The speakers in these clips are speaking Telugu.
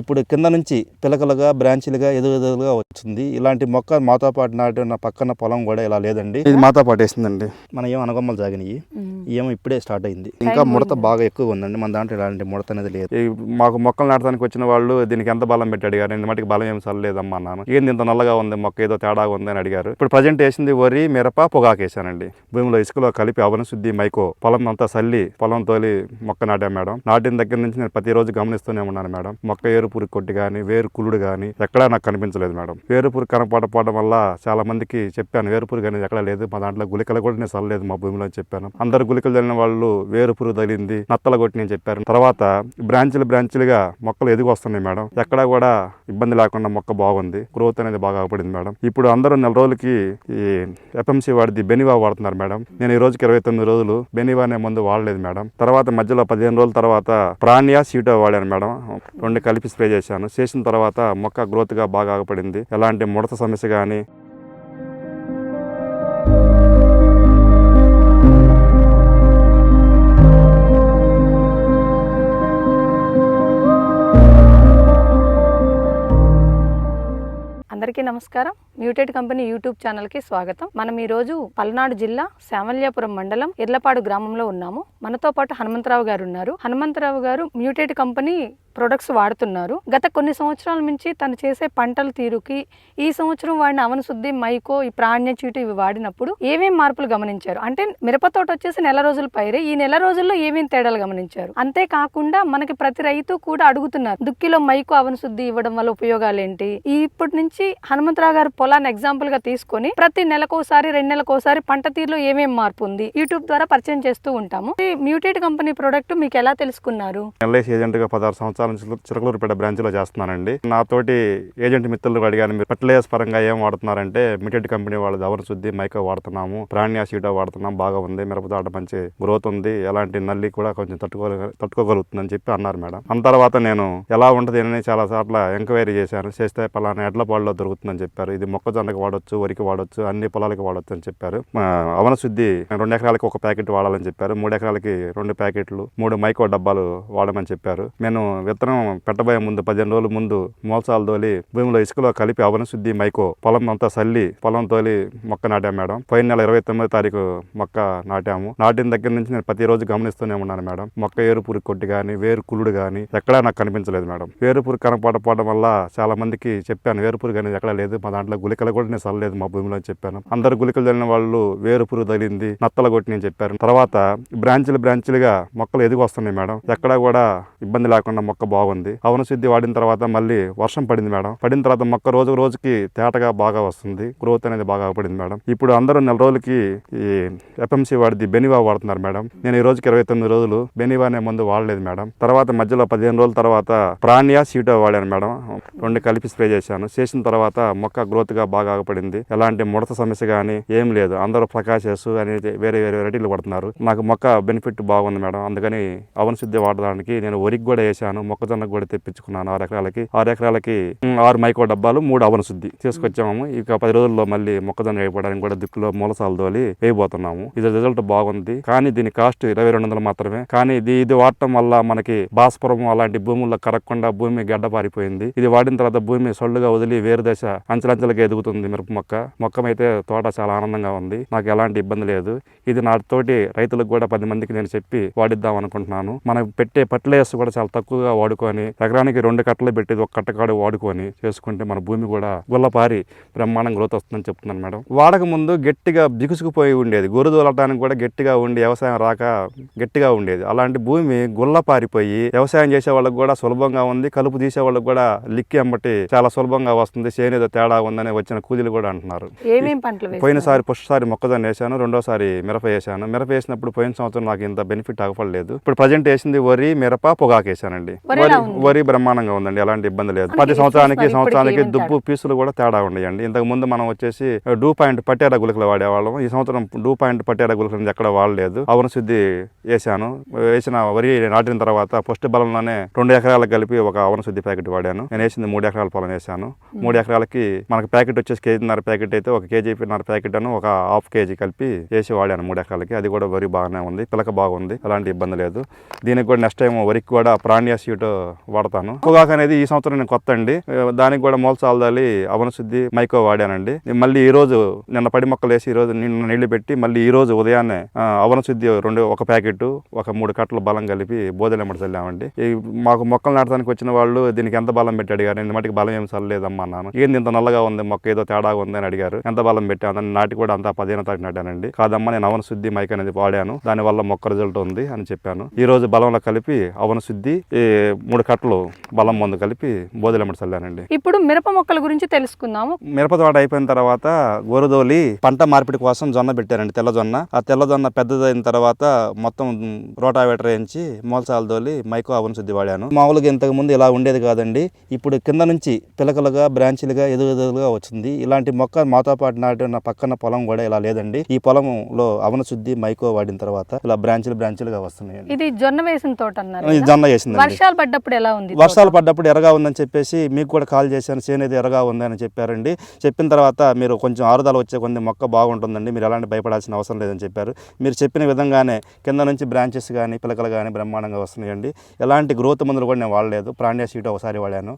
ఇప్పుడు కింద నుంచి పిలకలుగా బ్రాంచీలుగా ఎదుగుదలుగా వచ్చింది. ఇలాంటి మొక్క మాతో పాటు నాటిన పక్కన పొలం కూడా ఇలా లేదండి. ఇది మాతో పాటు వేసిందండి. మన ఏం అనగొమ్మలు సాగినాయి ఏమో ఇప్పుడే స్టార్ట్ అయింది. ఇంకా ముడత బాగా ఎక్కువ ఉందండి. మన దాంట్లో ఇలాంటి ముడత అనేది లేదు. మాకు మొక్కలు నాటడానికి వచ్చిన వాళ్ళు దీనికి ఎంత బలం పెట్టి అడిగారు ఇంత మటుకు బలం ఏం చల్లలేదమ్మా అన్నాను ఏంది ఇంత నల్లగా ఉంది మొక్క? ఏదో తేడాగా ఉంది అని అడిగారు. ఇప్పుడు ప్రజెంట్ వేసింది వరి మిరప పొగాకు వేసానండి. భూమిలో ఇసుకలో కలిపి అవన శుద్ధి మైకో పొలం అంతా చల్లి పొలం తోలి మొక్క నాటాం మేడం. నాటిన దగ్గర నుంచి నేను ప్రతిరోజు గమనిస్తూనే ఉన్నాను మేడం. మొక్క ఏరు వేరుపురి కొట్టి కానీ వేరు కులుడు కానీ ఎక్కడా నాకు కనిపించలేదు మేడం. వేరు పురుగు వల్ల చాలా మందికి చెప్పాను వేరుపురి కానీ అనేది ఎక్కడ లేదు మా దాంట్లో గులికలు కూడా నేను చల్లలేదు మా భూమిలో చెప్పాను. అందరు గుళికలు చల్లిన వాళ్ళు వేరు పురుగు తగిలింది నత్తల కొట్టి నేను చెప్పారు. తర్వాత బ్రాంచ్లు బ్రాంచ్లుగా మొక్కలు ఎదిగి వస్తున్నాయి మేడం. ఎక్కడా కూడా ఇబ్బంది లేకుండా మొక్క బాగుంది గ్రోత్ అనేది బాగా పడింది మేడం. ఇప్పుడు అందరూ నెల రోజులకి ఈ ఎఫ్ఎంసీ వాడిది బెనివా వాడుతున్నారు మేడం. నేను ఈ రోజుకి ఇరవై తొమ్మిది రోజులు బెనివా అనే మందు వాడలేదు మేడం. తర్వాత మధ్యలో పదిహేను రోజుల తర్వాత ప్రాణియా సీటో వాడాను మేడం. రెండు కలిపి స్ప్రే చేశాను. చేసిన తర్వాత మొక్క గ్రోత్గా బాగా ఆగపడింది. ఎలాంటి ముడత సమస్య కానీ అందరికీ నమస్కారం. మ్యూటెడ్ కంపెనీ యూట్యూబ్ ఛానల్కి స్వాగతం. మనం ఈ రోజు పల్నాడు జిల్లా శామల్యాపురం మండలం ఇర్లపాడు గ్రామంలో ఉన్నాము. మనతో పాటు హనుమంతరావు గారు ఉన్నారు. హనుమంతరావు గారు మ్యూటెడ్ కంపెనీ ప్రొడక్ట్స్ వాడుతున్నారు. గత కొన్ని సంవత్సరాల నుంచి తను చేసే పంటల తీరుకి ఈ సంవత్సరం వాడిన అవనశుద్ధి మైకో ఈ ప్రాణ్య చీటు ఇవి వాడినప్పుడు ఏమేం మార్పులు గమనించారు? అంటే మిరప తోట వచ్చేసి నెల రోజుల పైరే ఈ నెల రోజుల్లో ఏమేం తేడాలు గమనించారు? అంతేకాకుండా మనకి ప్రతి రైతు కూడా అడుగుతున్నారు దుక్కిలో మైకో అవనశుద్ధి ఇవ్వడం వల్ల ఉపయోగాలు ఏంటి ఈ ఇప్పటి నుంచి హనుమంతరావు గారు పొలాన్ని ఎగ్జాంపుల్గా తీసుకొని ప్రతి నెలకోసారి రెండు నెలకోసారి పంట తీరులో ఏమేమి మార్పు ఉంది యూట్యూబ్ ద్వారా పరిచయం చేస్తూ ఉంటాము. ఈ మ్యూటెడ్ కంపెనీ ప్రోడక్ట్ మీకు ఎలా తెలుసుకున్నారు? ఎల్ఐసి ఏజెంట్గా పదహారు సంవత్సరాల నుంచి చిరకలూరుపేట బ్రాంచ్లో చేస్తున్నానండి. నాతోటి ఏజెంట్ మిత్రులు అడిగాను మీరు ఫర్టిలైజర్స్ పరంగా ఏం వాడుతున్నారంటే మిటెడ్ కంపెనీ వాళ్ళు అవర శుద్ధి మైకో వాడుతున్నాము ప్రాణ్యా సీటో వాడుతున్నాం బాగా ఉంది మిరపతోట మంచి గ్రోత్ ఉంది ఎలాంటి నల్లి కూడా కొంచెం తట్టుకో తట్టుకోగలుగుతుందని చెప్పి అన్నారు మేడం. అన్న తర్వాత నేను ఎలా ఉంటుంది అని చాలా సార్లు ఎంక్వైరీ చేశాను చేస్తే పలానా ఎడ్ల పాడులో దొరుకుతుందని చెప్పారు. ఇది మొక్కజొన్నకి వాడొచ్చు వరికి వాడొచ్చు అన్ని పొలాలకి వాడొచ్చు అని చెప్పారు. అవన శుద్ధి రెండు ఎకరాలకి ఒక ప్యాకెట్ వాడాలని చెప్పారు. మూడు ఎకరాలకి రెండు ప్యాకెట్లు మూడు మైకో డబ్బాలు వాడమని చెప్పారు. నేను విత్తనం పెట్టబోయే ముందు పదిహేను రోజుల ముందు మోసాలు తోలి భూమిలో ఇసుకలో కలిపి అవన శుద్ధి మైకో పొలం అంతా చల్లి పొలం తోలి మొక్క నాటాం మేడం. పోయిన నెల ఇరవై తొమ్మిదో తారీఖు మొక్క నాటాము. నాటిన దగ్గర నుంచి నేను ప్రతిరోజు గమనిస్తూనే ఉన్నాను మేడం. మొక్క ఏరు పురుగు కొట్టి కానీ వేరు కులుడు కానీ ఎక్కడా నాకు కనిపించలేదు మేడం. వేరు పురుగు కనపడపోవడం వల్ల చాలా మందికి చెప్పాను వేరు పురుగు అనేది ఎక్కడ లేదు మా దాంట్లో గుళికలు కూడా నేను చల్లలేదు మా భూమిలో అని చెప్పాను. అందరు గుళికలు చల్లిన వాళ్ళు వేరు పురుగు తగిలింది నత్తల కొట్టి నేను చెప్పారు. తర్వాత బ్రాంచ్లు బ్రాంచ్లుగా మొక్కలు ఎదిగి వస్తున్నాయి మేడం. ఎక్కడా కూడా ఇబ్బంది లేకుండా మొక్క బాగుంది. అవన శుద్ధి వాడిన తర్వాత మళ్ళీ వర్షం పడింది మేడం. పడిన తర్వాత మొక్క రోజు రోజుకి తేటగా బాగా వస్తుంది. గ్రోత్ అనేది బాగా పడింది మేడం. ఇప్పుడు అందరూ నెల రోజులకి ఈ ఎఫ్ఎంసీ వాడిది బెనివా వాడుతున్నారు మేడం. నేను ఈ రోజుకి ఇరవై తొమ్మిది రోజులు బెనివా అనే మందు వాడలేదు మేడం. తర్వాత మధ్యలో పదిహేను రోజుల తర్వాత ప్రాణియా సీటో వాడాను మేడం. రెండు కలిపి స్ప్రే చేశాను. చేసిన తర్వాత మొక్క గ్రోత్ గా బాగా ఆగపడింది. ఎలాంటి ముడత సమస్య కానీ ఏం లేదు. అందరూ ప్రకాశస్ అనేది వేరే వేరే వెరైటీలు పడుతున్నారు నాకు మొక్క బెనిఫిట్ బాగుంది మేడం. అందుకని అవన శుద్ధి వాడడానికి నేను వరికి కూడా వేసాను. మొక్కజొన్నకు కూడా తెప్పించుకున్నాను ఆరు ఎకరాలకి. ఆరు ఎకరాలకి ఆరు మైకో డబ్బాలు మూడు అవన శుద్ధి తీసుకొచ్చాము. ఇక పది రోజుల్లో మళ్ళీ మొక్కజొన్న వేయడానికి కూడా దిక్కులో మూలసాలు తోలి వేయబోతున్నాము. ఇది రిజల్ట్ బాగుంది. కానీ దీని కాస్ట్ ఇరవై రెండు వందలు మాత్రమే. కానీ ఇది ఇది వాడటం వల్ల మనకి భాస్పురం అలాంటి భూముల్లో కరగకుండా భూమి గడ్డ పారిపోయింది ఇది వాడిన తర్వాత భూమి సొల్లుగా వదిలి వేరు దశ అంచెలంచెలుగా ఎదుగుతుంది మిరప మొక్క. మొక్కమైతే తోట చాలా ఆనందంగా ఉంది. నాకు ఎలాంటి ఇబ్బంది లేదు. ఇది నాతోటి రైతులకు కూడా పది మందికి నేను చెప్పి వాడిద్దాం అనుకుంటున్నాను. మనం పెట్టే ఫర్టిలైజర్స్ కూడా చాలా తక్కువగా వాడుకొని ఎకరానికి రెండు కట్టలు పెట్టేది ఒక కట్టకాడు వాడుకొని చేసుకుంటే మన భూమి కూడా గుల్లపారి బ్రహ్మాండం గ్రోత్ వస్తుందని చెప్తున్నాను మేడం. వాడక ముందు గట్టిగా బిగుసుకుపోయి ఉండేది. గొర్రె దోలటానికి కూడా గట్టిగా ఉండి వ్యవసాయం రాక గట్టిగా ఉండేది. అలాంటి భూమి గుల్లపారిపోయి వ్యవసాయం చేసే వాళ్ళకి కూడా సులభంగా ఉంది. కలుపు తీసే వాళ్ళకి కూడా లిక్కి అమ్మటి చాలా సులభంగా వస్తుంది. చేనేదో తేడా ఉందని వచ్చిన కూలీలు కూడా అంటున్నారు. పంటలు? పోయినసారి ఫస్ట్సారి మొక్కజొన్న వేసాను రెండోసారి మిరప వేసాను మిరప వేసినప్పుడు పోయిన సంవత్సరం నాకు ఇంత బెనిఫిట్ అగపడలేదు ఇప్పుడు ప్రజెంట్ వేసింది వరి మిరప పొగాకు వేసానండి వరి వరి బ్రహ్మాండంగా ఉందండి ఎలాంటి ఇబ్బంది లేదు. ప్రతి సంవత్సరానికి సంవత్సరానికి దుబ్బు పీసులు కూడా తేడా ఉన్నాయండి ఇంతకు ముందు మనం వచ్చేసి డూ పాయింట్ పట్టేర గుళికలు వాడేవాళ్ళం. ఈ సంవత్సరం డూ పాయింట్ పట్టేర గుళికలు ఎక్కడ వాడలేదు. అవన శుద్ధి వేసాను వేసిన వరి నాటిన తర్వాత ఫస్ట్ బలంలోనే రెండు ఎకరాలకు కలిపి ఒక అవన శుద్ధి ప్యాకెట్ వాడాను. నేను వేసింది మూడు ఎకరాల పొలం వేసాను మూడు ఎకరాలకి మనకి ప్యాకెట్ వచ్చేసి కేజీన్నర ప్యాకెట్ అయితే ఒక కేజీ నర ప్యాకెట్ అని ఒక హాఫ్ కేజీ కలిపి వేసి వాడాను మూడు ఎకరాలకి. అది కూడా వరి బాగానే ఉంది. పిలక బాగుంది. అలాంటి ఇబ్బంది లేదు. దీనికి కూడా నెక్స్ట్ టైం వరికి కూడా ప్రాణ్యా సీట్ వాడతాను. పొగాకు అనేది ఈ సంవత్సరం నేను కొత్త అండి. దానికి కూడా మోల్సాల్దాలి అవనశుద్ధి మైకో వాడానండి. మళ్ళీ ఈ రోజు నిన్న పడి మొక్కలు వేసి ఈ రోజు నిన్న నీళ్ళు పెట్టి మళ్ళీ ఈ రోజు ఉదయాన్నే అవనశుద్ధి రెండు ఒక ప్యాకెట్ ఒక మూడు కట్టలు బలం కలిపి బోధలెమ్మడి చల్లామండి. ఈ మాకు మొక్కలు నాటడానికి వచ్చిన వాళ్ళు దీనికి ఎంత బలం పెట్టి అడిగారు నేను మటుకు బలం ఏం చల్లలేదమ్మా అన్నాను. ఏంది ఇంత నల్లగా ఉంది మొక్క ఏదో తేడాగా ఉంది అని అడిగారు. ఎంత బలం పెట్టాను నాటి కూడా అంతా పదిహేను తారీఖు నాటానండి. కాదమ్మా నేను అవన శుద్ధి మైక్ అనేది వాడాను. దాని వల్ల మొక్క రిజల్ట్ ఉంది అని చెప్పాను. ఈ రోజు బలంలో కలిపి అవన శుద్ధి ఈ మూడు కట్టలు బలం మందు కలిపి బోధలెమ్మడి చల్లానండి. ఇప్పుడు మిరప మొక్కల గురించి తెలుసుకుందాము. మిరప తోట అయిపోయిన తర్వాత గోరుదోలి పంట మార్పిడి కోసం జొన్న పెట్టారండి తెల్ల జొన్న. ఆ తెల్ల జొన్న పెద్దదైన తర్వాత మొత్తం రోటావేటర్ వేయించి మోల్సాలు దోలి మైకో అవన్ శుద్ధి వాడాను. మామూలుగా ఇంతకు ముందు ఇలా ఉండేది కాదండి. ఇప్పుడు కింద నుంచి పిలకలుగా బ్రాంచీలుగా ఎదుగుదలుగా వచ్చింది. ఇలాంటి మొక్క మాతో పాటు నాటిన పక్కన పొలం కూడా ఇలా లేదండి. ఈ పొలంలో అవన శుద్ధి మైకో వాడిన తర్వాత ఇలా బ్రాంచీలు బ్రాంచీలుగా వస్తున్నాయండి. ఇది జొన్న వేసిన తోట అన్నారు? జొన్న వేసిందండి. వర్షాలు పడ్డప్పుడు ఎలా ఉంది వర్షాలు పడ్డప్పుడు ఎరగా ఉందని చెప్పేసి మీకు కూడా కాల్ చేశాను చేనేది ఎరగా ఉందని చెప్పారండి. చెప్పిన తర్వాత మీరు కొంచెం ఆరుదల వచ్చే కొన్ని మొక్క బాగుంటుందండి మీరు ఎలాంటి భయపడాల్సిన అవసరం లేదని చెప్పారు. మీరు చెప్పిన విధంగానే కింద నుంచి బ్రాంచెస్ కానీ పిలకలు కానీ బ్రహ్మాండంగా వస్తున్నాయండి. ఎలాంటి గ్రోత్ మందులు కూడా నేను వాడలేదు. ప్రాణ్య సీట్ ఒకసారి వాడాను.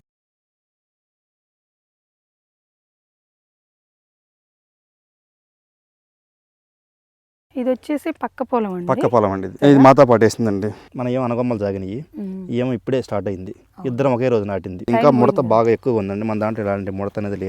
ఇది వచ్చేసి పక్క పొలం అండి. పక్క పొలం అండి ఇది. మాతో పాటు వేసిందండి. మన ఏం అనగొమ్మలు సాగినాయి. ఏమో ఇప్పుడే స్టార్ట్ అయింది. ఇద్దరం ఒకే రోజు నాటింది. ఇంకా ముడత. బాగా ఎక్కువ ఉందండి. మన దాంట్లో ఇలాంటి ముడత అనేది లేదు.